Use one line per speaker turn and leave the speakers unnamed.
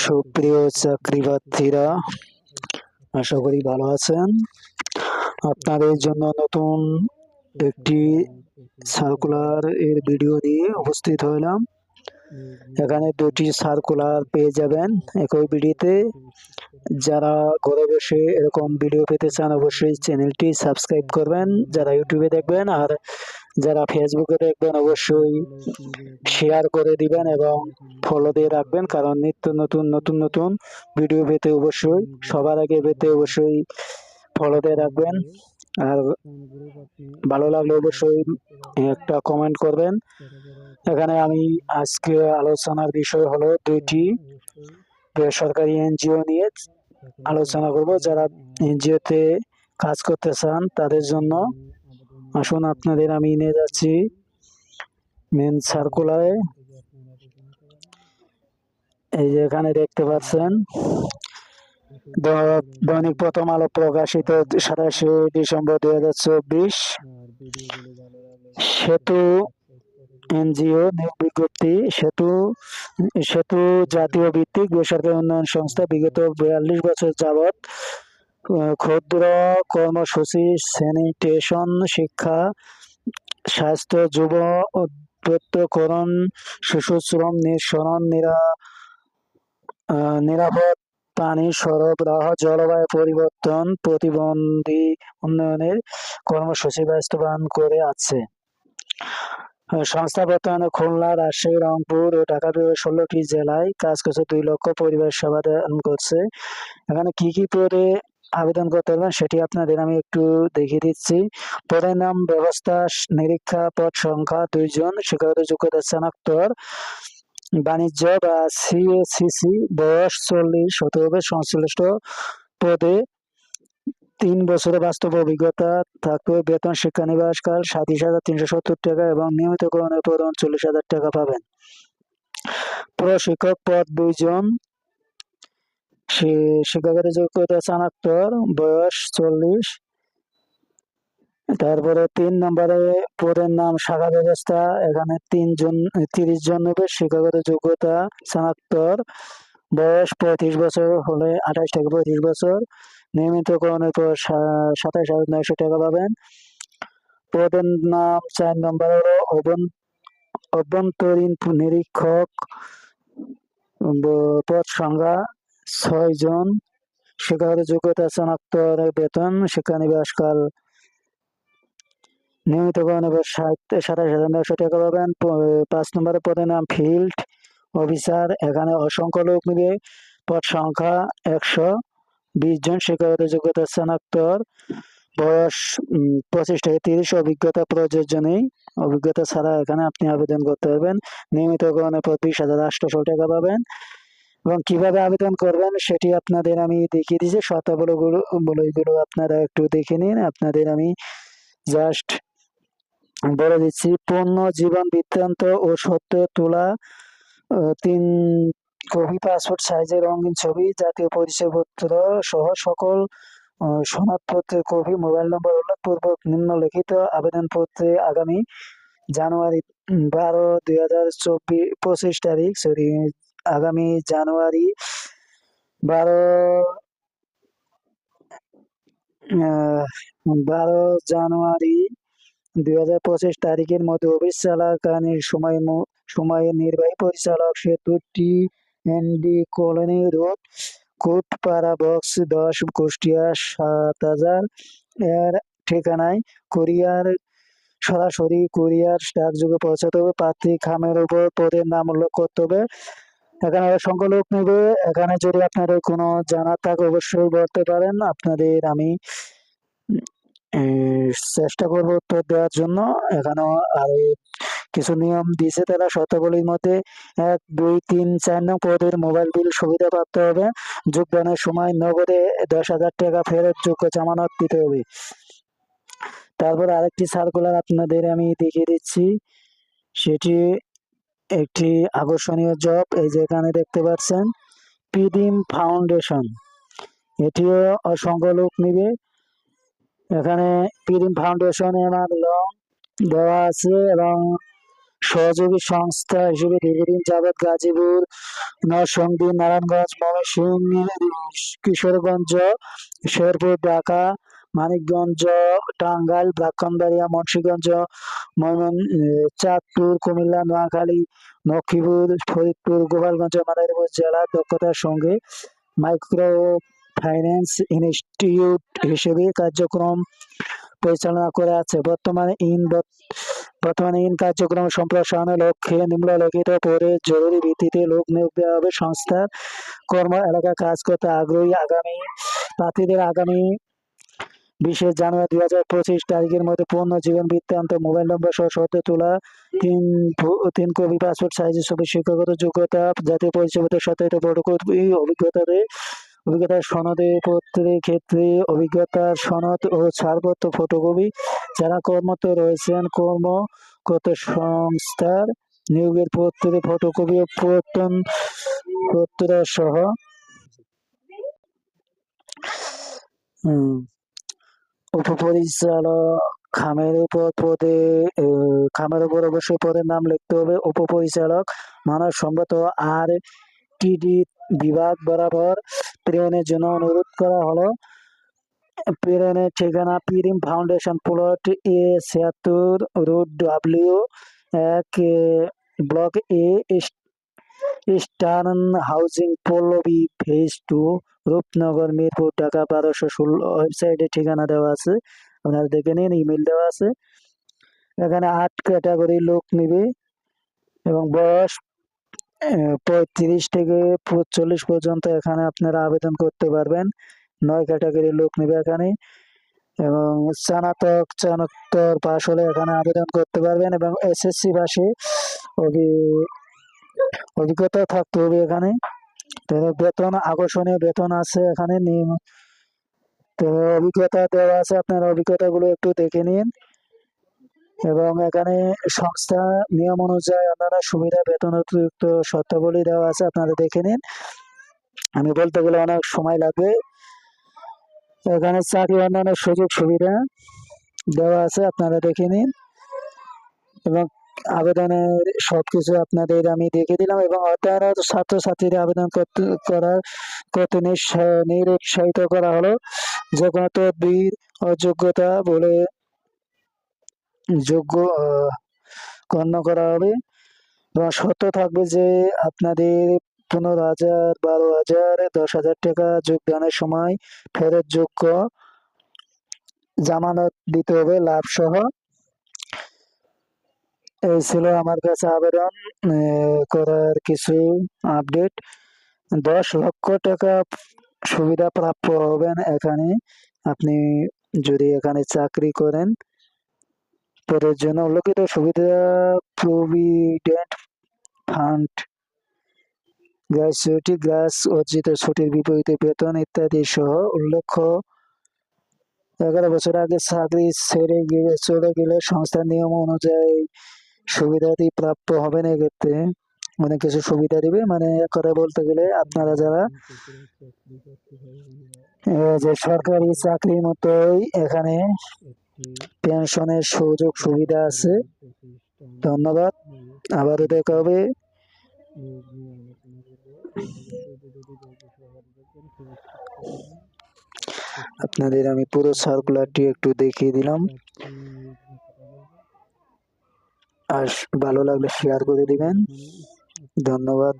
সুপ্রিয় চাকরি প্রার্থীরা আশা করি ভালো আছেন। আপনাদের জন্য নতুন একটি সার্কুলার এর ভিডিও নিয়ে উপস্থিত হলাম। এখানে দুটি সার্কুলার পেয়ে যাবেন একই ভিডিওতে যারা ঘরে বসে এরকম ভিডিও পেতে চান, অবশ্যই চ্যানেলটি সাবস্ক্রাইব করবেন। যারা ইউটিউবে দেখবেন আর যারা ফেসবুকে দেখবেন অবশ্যই শেয়ার করে দিবেন এবং ফলো দিয়ে রাখবেন। কারণ নিত্য নতুন নতুন নতুন ভিডিও পেতে অবশ্যই, সবার আগে পেতে অবশ্যই ফলো দিয়ে রাখবেন। আর ভালো লাগলে অবশ্যই একটা কমেন্ট করবেন। এখানে আমি আজকে আলোচনার বিষয় হলো দুইটি বেসরকারি এনজিও নিয়ে আলোচনা করব। যারা এনজিওতে কাজ করতে চান, তাদের জন্য আসুন আপনাদের আমি নিয়ে যাচ্ছি মেন সার্কুলারে এই যে এখানে দেখতে পাচ্ছেন দৈনিক প্রথম আলো প্রকাশিত সাতাশে ডিসেম্বর দুই হাজার চব্বিশ। সেতু এনজিও বিজ্ঞপ্তি সেতু সেতু জাতীয় ভিত্তিক বেসরকারি উন্নয়ন সংস্থা বিগত বিয়াল্লিশ বছর আহ, ক্ষুদ্র কর্মসূচি স্যানিটেশন শিক্ষা, স্বাস্থ্য, যুব উদ্বৃত্তকরণ শিশু শ্রম নিঃসরণ, নিরা নিরাপদ পানি সরবরাহ, জলবায়ু পরিবর্তন, প্রতিবন্ধী উন্নয়নের কর্মসূচি বাস্তবায়ন করে আছে। সংস্থা বর্তমানে খুলনা, রাজশাহী, রংপুর ও ঢাকা বিভাগের ষোলোটি জেলায় কাজ করছে। দুই লক্ষ পরিবার সেবা দান করছে। এখানে কি কি পদে আবেদন করতে পারবেন, সেটি আপনাদের আমি একটু দেখিয়ে দিচ্ছি। পদের নাম, ব্যবস্থা, নিরীক্ষা পদ সংখ্যা দুইজন, শিক্ষাগত যোগ্যতা স্নাতক বাণিজ্য বা সিএসিসি বয়স চল্লিশ হতে হবে সংশ্লিষ্ট পদে তিন বছরের বাস্তব অভিজ্ঞতা থাকবে। বেতন শিক্ষানিবাসকাল সাতাশ হাজার তিনশো সত্তর টাকা এবং নিয়মিত গ্রহণের পর উনচল্লিশ হাজার টাকা পাবেন। প্রশিক্ষক পদ দুইজন শি- শিক্ষাগত যোগ্যতা স্নাতক বয়স চল্লিশ। তারপরে তিন নম্বরে পদের নাম শাখা ব্যবস্থা, এখানে তিনজন তিরিশ জন নেবে শিক্ষাগত যোগ্যতা স্নাতক বয়স পঁয়ত্রিশ বছর হলে আঠাশ থেকে পঁয়ত্রিশ বছর। নিয়মিতকরণের পর সা- সাতাশ হাজার নয়শো টাকা পাবেন। পদের নাম চার নম্বর হলো অভ্যন্তরীণ নিরীক্ষক পদ সংখ্যা ছয় জন। শিক্ষাগত যোগ্যতা স্নাতক বেতন শিক্ষানিবাসকাল নিয়মিতকরণ এবার সাতাশ হাজার নয়শো টাকা পাবেন। পাঁচ নম্বরের পদের নাম ফিল্ড অফিসার। এখানে অসংখ্য লোক নিবে পদ সংখ্যা একশো বিশ জন। শিক্ষাগত যোগ্যতা স্নাতক বয়স পঁচিশ থেকে তিরিশ। অভিজ্ঞতা প্রযোজ্য নেই। অভিজ্ঞতা ছাড়া এখানে আপনি আবেদন করতে পারবেন। নিয়মিতকরণের পর বিশ হাজার আটশোশো টাকা পাবেন। এবং কীভাবে আবেদন করবেন সেটি আপনাদের আমি দেখিয়ে দিয়েছি। শর্তাবলীগুলো, বলেগুলো আপনারা একটু দেখে নিন। আপনাদের আমি জাস্ট বলে দিচ্ছি, পূর্ণ জীবন বৃত্তান্ত ও সত্য তোলা তিন কপি পাসপোর্ট সাইজের রঙিন ছবি, জাতীয় পরিচয়পত্র সহ সকল সনদপত্রের কপি, মোবাইল নম্বর উল্লেখপূর্বক নিম্নলিখিত আবেদনপত্রে আগামী জানুয়ারি বারো দুই হাজার চব্বিশ, পঁচিশ তারিখ সরি আগামী জানুয়ারি বারো বারো জানুয়ারি দুই হাজার পঁচিশ তারিখের মধ্যে অফিস চলাকালীন সময় সময়ে নির্বাহী পরিচালক সেতু টি ND colony road, Kotpara box দশ, কুষ্টিয়া সাত হাজার এর ঠিকানায় কুরিয়ার, সরাসরি কুরিয়ার ডাকযোগে পৌঁছাতে হবে। প্রার্থী খামের উপর পদের নাম উল্লেখ করতে হবে। এখানে অসংখ্য লোক নেবে। এখানে যদি আপনাদের কোনো জানার থাকে, অবশ্যই বলতে পারেন। আপনাদের আমি চেষ্টা করব উত্তর দেওয়ার জন্য। এখানে আর কিছু নিয়ম দিয়েছে তারা শর্তাবলীর মধ্যে। এক, দুই, তিন, চার নং পদের মোবাইল বিল সুবিধা প্রাপ্ত হবে। যোগদানের সময় নগদে দশ হাজার টাকা ফেরত যোগ্য জামানত দিতে হবে। তারপর আরেকটি সার্কুলার আপনাদের আমি দেখিয়ে দিচ্ছি। সেটি একটি আকর্ষণীয় জব এই যে এখানে দেখতে পাচ্ছেন পিডিম ফাউন্ডেশন। এটিও অসংখ্য লোক নিবে। এখানে পিডিম ফাউন্ডেশন এনার লং দেওয়া আছে এবং সহযোগী সংস্থা হিসেবে দীর্ঘদিন যাবৎ গাজীপুর, নরসিংদী, নারায়ণগঞ্জ, ময়মনসিংহ, কিশোরগঞ্জ, শেরপুর, ঢাকা মানিকগঞ্জ, টাঙ্গাইল ব্রাহ্মণবাড়িয়া মুন্সিগঞ্জ, ময়মন চাঁদপুর, কুমিল্লা, নোয়াখালী, লক্ষ্মীপুর, ফরিদপুর, গোপালগঞ্জ, মাদারীপুর জেলা দক্ষতার সঙ্গে মাইক্রো ফাইন্যান্স ইনস্টিটিউট হিসেবে কার্যক্রম পরিচালনা করে আছে। বর্তমানে ইন বর্তমানে ইন কার্যক্রম সম্প্রসারণের লক্ষ্যে নিম্নলিখিত পরে জরুরি ভিত্তিতে লোক নিয়োগ দেওয়া হবে। সংস্থার কর্ম এলাকা কাজ করতে আগ্রহী আগামী প্রার্থীদের আগামী বিশে জানুয়ারি দুই হাজার পঁচিশ তারিখের মধ্যে পূর্ণ জীবন বৃত্তান্ত মোবাইল নম্বর সহ সত্য তোলা তিন তিন কপি পাসপোর্ট সাইজের ছবি শিক্ষাগত যোগ্যতা জাতীয় পরিচয়পত্র সত্যায়িত ফটোকপি অভিজ্ঞতাতে অভিজ্ঞতার সনদে পত্রের ক্ষেত্রে অভিজ্ঞতার সনদ ও ছাড়পত্র ফটোকপি যারা কর্মরত রয়েছেন কর্মগত সংস্থার নিয়োগের পত্রে ফটোকপি ও প্রত্যন পত্র সহ হুম, উপপরিচালক খামের উপর পদে খামের উপর অবশ্যই পদের নাম লিখতে হবে। উপপরিচালক মানব সম্মত আর টিডি বিভাগ বরাবর প্রেরণের জন্য অনুরোধ করা হলো। প্রেরণের ঠিকানা পিরিম ফাউন্ডেশন প্লট এ ছিয়াত্তর রোড ডাব্লিউ এক block A eastern housing Pallabi, phase two. Rupnagar, Mirpur, Dhaka বারোশো ষোলো ওয়েবসাইটে ঠিকানা দেওয়া আছে। আপনারা দেখে নিন ইমেল দেওয়া আছে। এখানে আট ক্যাটাগরি লোক নিবে এবং বয়স পঁয়ত্রিশ থেকে চল্লিশ পর্যন্ত এখানে আপনারা আবেদন করতে পারবেন। নয় ক্যাটাগরির লোক নিবে এখানে এবং স্নাতক স্নাতক পাশ হলে এখানে আবেদন করতে পারবেন এবং এসএসসি পাশে অভি- অভিজ্ঞতা থাকতে হবে এখানে। বেতন, আকর্ষণীয় বেতন আছে এখানে তো অভিজ্ঞতা দেওয়া আছে, আপনার অভিজ্ঞতাগুলো একটু দেখে নিন। এবং এখানে সংস্থা নিয়ম অনুযায়ী অন্যান্য সুবিধা, বেতন অতিরিক্ত শর্তাবলী দেওয়া আছে, আপনারা দেখে নিন। আমি বলতে গেলে অনেক সময় লাগবে। এখানে চাকরি অন্যান্য সুযোগ সুবিধা দেওয়া আছে, আপনারা দেখে নিন। এবং আবেদনের সবকিছু আপনাদের আমি দেখে দিলাম এবং অধ্যয়নরত ছাত্রছাত্রীদের আবেদন করার করতে নিরুৎসাহিত করা হলো। যে কোনো তদবির অযোগ্যতা বলে যোগ্য গণ্য করা হবে। এবং সত্য থাকবে যে আপনাদের পনেরো হাজার, বারো হাজার, দশ হাজার টাকা যোগদানের সময় ফেরত যোগ্য জামানত দিতে হবে লাভ সহ এই ছিল আমার কাছে আবেদন করার কিছু আপডেট দশ লক্ষ টাকা সুবিধা প্রাপ্য হবেন এখানে। আপনি যদি এখানে চাকরি করেন পদের জন্য উল্লেখিত সুবিধা প্রভিডেন্ট ফান্ড গ্র্যাচুইটি গ্লাস অর্জিত ছুটির বিপরীতে বেতন ইত্যাদি সহ উল্লেখ্য। এগারো বছর আগে চাকরি ছেড়ে গিয়ে চলে গেলে সংস্থার নিয়ম অনুযায়ী সুবিধাটি প্রাপ্য হবেন এক্ষেত্রে। অনেক কিছু সুবিধা দিবে মানে কথা বলতে গেলে আপনারা যারা যে সরকারি চাকরির মতোই এখানে পেনশনের সুযোগ সুবিধা আছে। ধন্যবাদ। আবারও দেখা হবে। আপনাদের আমি পুরো সার্কুলারটি একটু দেখিয়ে দিলাম। আর ভালো লাগলে শেয়ার করে দিবেন। ধন্যবাদ।